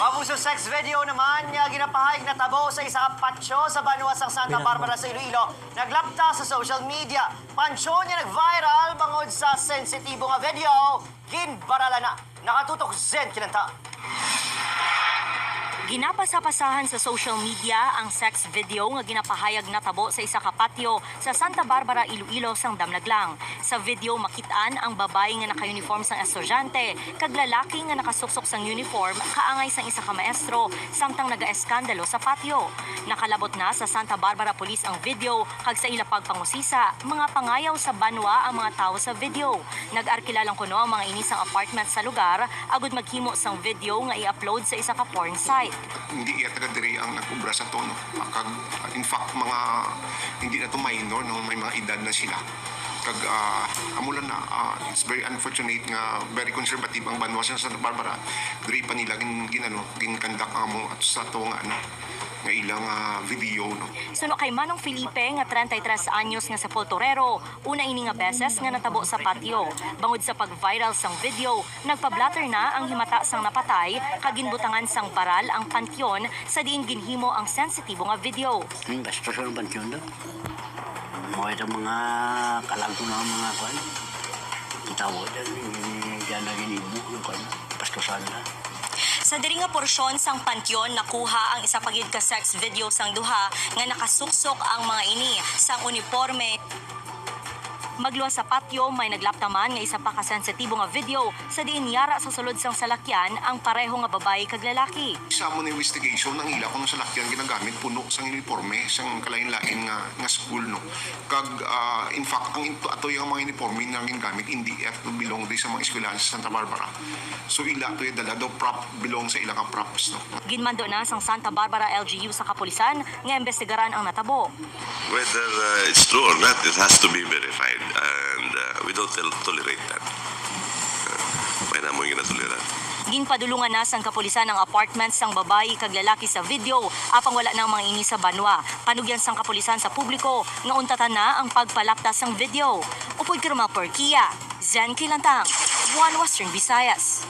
Mabuso sex video naman nga ginapahayag na tabo sa isa ka patsyo sa Banwa sa Santa Barbara sa Iloilo. Naglapta sa social media. Pansyo niya nag-viral bangod sa sensitibo nga video. Ginbarala na. Nakatutok Zen Kinanta. Ginapasapasahan sa social media ang sex video nga ginapahayag na tabo sa isa ka patio sa Santa Barbara, Iloilo sang Damlaglang. Sa video makitaan ang babae nga naka-uniform sang estudyante kag lalaki nga nakasuksok sang uniform kaangay sang isa ka maestro samtang naga-eskandalo sa patio. Nakalabot na sa Santa Barbara Police ang video kag sa ila pagpangusisa mga pangayaw sa banwa ang mga tao sa video. Nag-arkilalang kuno ang mga inisang apartment sa lugar agud maghimo sang video nga i-upload sa isa ka porn site. Hindi iya taga diri ang nagubra sa tono. Kag in fact mga hindi na to minor no may mga edad na sila. Kag uh, amulan na ah, it's very unfortunate nga very conservative ang banwa sa Santa Barbara. Diri pa nila gin ginano gin kandak ang mo at sa to nga ano nga ilang ah, video no. Suno kay Manong Felipe nga 33 anyos nga sa Poltorero, una ini nga beses nga natabo sa patio. Bangod sa pag-viral sang video, nagpa-blatter na ang himata sang napatay kag ginbutangan sang baral ang pantyon sa diin ginhimo ang sensitibo nga video. Yung bastos ng pansyon doon. Mga ito mga kalagto na mga kwan. Itawo dyan. Diyan na ginibo yung kwan. Pastosan na. Sa diri nga porsyon sang pantyon nakuha ang isa pagid ka sex video sang duha nga nakasuksok ang mga ini sang uniforme Magluwa sa patio, may naglaptaman nga isa pa ka sensitibo nga video sa diin yara sa sulod sang salakyan ang pareho nga babae kag lalaki. Sa mo investigation ang ila kung sa lakyan ginagamit puno sang uniforme sang kalain-lain nga nga school no. Kag ah, in fact ang into ato yung mga uniforme nga ginagamit hindi at belong di sa mga eskwelahan sa Santa Barbara. So ila to yung dala daw prop belong sa ilang props no. Ginmando na sang Santa Barbara LGU sa kapulisan nga investigaran ang natabo. Whether uh, it's true or not, it has to be verified, and uh, we don't tol- tolerate that. Uh, may namoy ginatuliran. Ginpadulungan na sang kapulisan ang apartment sang babae kag lalaki sa video apang wala nang mga ini sa banwa. Panugyan sang kapulisan sa publiko nga untatan na ang pagpalaptas sang video. Upoy kirma Perkia, Zen Kilantang, One Western Visayas.